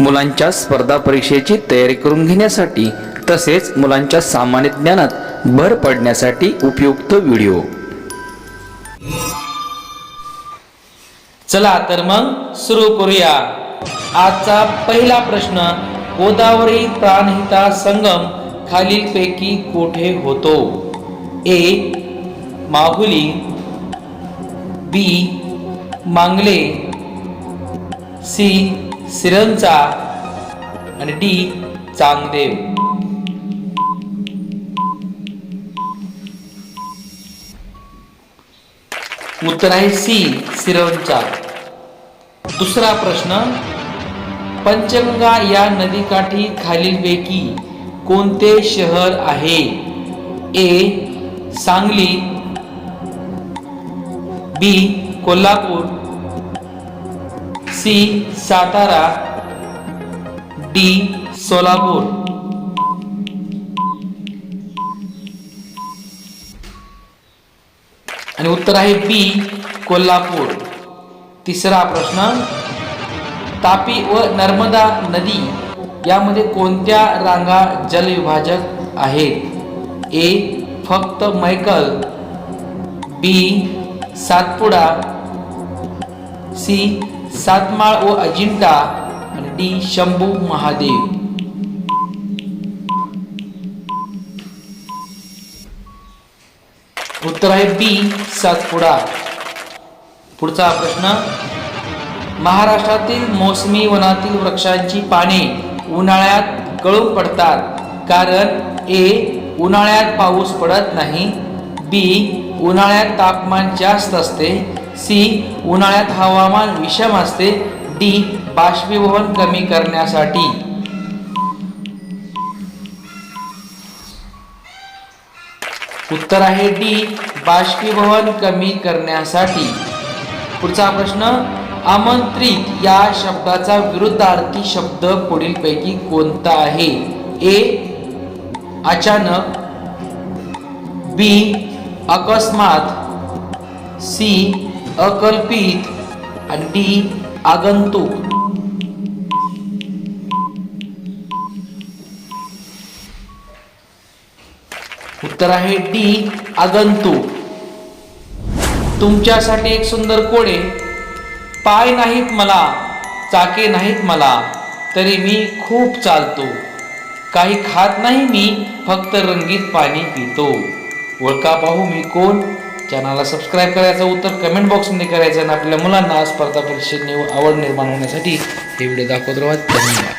मुलांच्या स्पर्धा परीक्षेची तयारी करून घेण्यासाठी तसेच मुलांच्या सामान्य ज्ञानात भर पडण्यासाठी उपयुक्त व्हिडिओ. चला तर मग सुरू करूया. आजचा पहिला प्रश्न गोदावरी प्राणहिता संगम खालीलपैकी कोठे होतो? ए माहुली बी मांगले सी सिरंचा आणि डी चांगदेव. उत्तर आहे सी सिरंचा दुसरा प्रश्न पंचगंगा या नदीकाठी खालीलपैकी कोणते शहर आहे? A Sangli B Kolhapur C Satara D Solapur. आणि उत्तर आहे बी कोल्हापूर. तिसरा प्रश्न तापी व नर्मदा नदी यामध्ये कोणत्या रांगा जलविभाजक आहेत? ए फक्त मैकल बी सातपुडा सी सातमाळ व अजिंठा आणि डी शंभू महादेव. उत्तर आहे बी सातपुडा. पुढचा प्रश्न महाराष्ट्रातील मोसमी वनातील वृक्षांची पाने उन्हाळ्यात गळून पडतात कारण ए उन्हाळ्यात पाऊस पडत नाही बी उन्हाळ्यात तापमान जास्त असते सी उन्हाळ्यात हवामान विषम असते. डी बाष्पीभवन कमी करण्यासाठी. उत्तर आहे डी बाष्पीभवन कमी करण्यासाठी. पुढचा प्रश्न आमंत्रित या शब्दाचा विरुद्धार्थी शब्द पुढीलपैकी कोणता आहे? ए अचानक. बी अकस्मात. सी अकल्पित आणि डी आगंतुक. उत्तर आहे डी आगंतुक. तुमच्यासाठी एक सुंदर कोडे. पाय नाहीत मला चाके नाहीत मला तरी मी खूप चालतो. काही खात नाही मी फक्त रंगीत पाणी पितो. ओळखा पाहू मी कोण? चॅनलला सबस्क्राईब करायचं उत्तर कमेंट बॉक्समध्ये करायचं आणि आपल्या मुलांना स्पर्धा परीक्षेत आवड निर्माण होण्यासाठी हे व्हिडिओ दाखवत राहा. धन्यवाद.